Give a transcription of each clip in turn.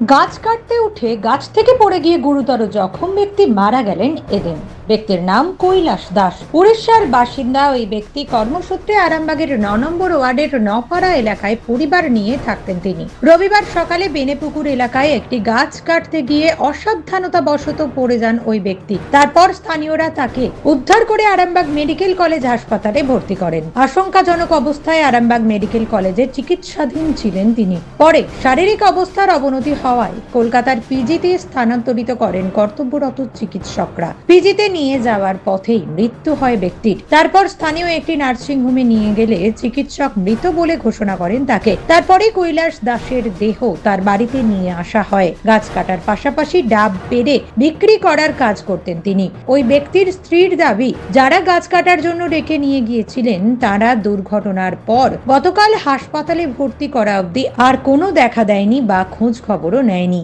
গাছ কাটতে উঠে গাছ থেকে পড়ে গিয়ে গুরুতর জখম ব্যক্তি মারা গেলেন এদিন। ব্যক্তির নাম কৈলাস দাস। উড়িষ্যার বাসিন্দা ওই ব্যক্তি কর্মসূত্রে আরামবাগের ন নম্বর ওয়ার্ডের নপাড়া এলাকায় পরিবার নিয়ে থাকতেন তিনি। রবিবার সকালে বেনেপুকুর এলাকায় একটি গাছ কাটতে গিয়ে অসাবধানতা বশত পড়ে যান ওই ব্যক্তি। তারপর স্থানীয়রা তাকে উদ্ধার করে আরামবাগ মেডিকেল কলেজ হাসপাতালে ভর্তি করেন। আশঙ্কাজনক অবস্থায় আরামবাগ মেডিকেল কলেজে চিকিৎসাধীন ছিলেন তিনি। পরে শারীরিক অবস্থার অবনতি হওয়ায় কলকাতার পিজিতে স্থানান্তরিত করেন কর্তব্যরত চিকিৎসকরা। পিজিতে নিয়ে যাওয়ার পথেই মৃত্যু হয় ব্যক্তির। তারপর স্থানীয় একটি নার্সিংহোমে নিয়ে গেলে চিকিৎসক মৃত বলে ঘোষণা করেন তাকে। তারপরে কৈলাস দাসের দেহ তার বাড়িতে নিয়ে আসা হয়। গাছ কাটার পাশাপাশি ডাব পেরে বিক্রি করার কাজ করতেন তিনি। ওই ব্যক্তির স্ত্রীর দাবি, যারা গাছ কাটার জন্য ডেকে নিয়ে গিয়েছিলেন, তারা দুর্ঘটনার পর গতকাল হাসপাতালে ভর্তি করা অবধি আর কোনো দেখা দেয়নি বা খোঁজ খবরও নেয়নি।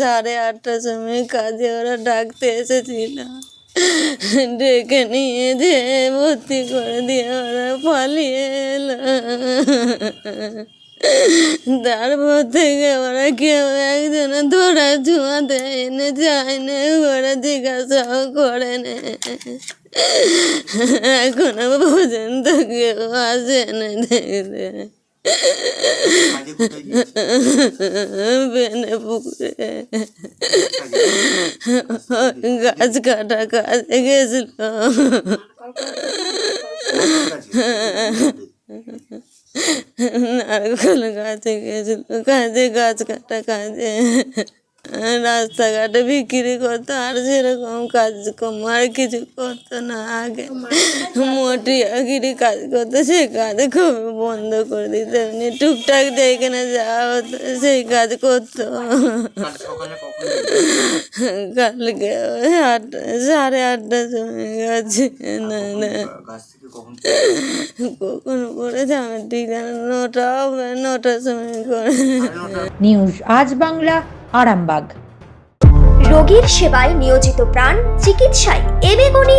সাড়ে আটটার সময় কাজে ওরা ডাকতে এসেছিল। ডেকে নিয়ে যে ভর্তি করে দিয়ে ওরা পালিয়ে এলো তারপর থেকে ওরা কেউ একজনে ধরা ছোঁয়া দেয় না যায় না ওরা জিজ্ঞাসাও করে না এখনও পর্যন্ত কেউ আসে না গিয়েছে? বেনে পুকুরে গাছ কাটা কাজে গেছিল নারকেল গাছে গেছিল কাজে গাছ কাটা কাজে রাস্তাঘাটে বিক্রি করতো, আর সেরকম কাজ আর কিছু করতো না। আগে মোটিয়াগিরি কাজ করতো সেই কাজ খুব বন্ধ করে দিত। এমনি টুকটাক যেখানে যাওয়া হতো, সেই কাজ করতো? কালকে আটটা, সাড়ে আটটার সময় গেছে। না না। কখন আমি ঠিক নটা হবে, নটার সময় করে। নিউজ, আজ বাংলা আরামবাগ। রোগীর সেবায় নিয়োজিত প্রাণ চিকিৎসায় এবেগুনি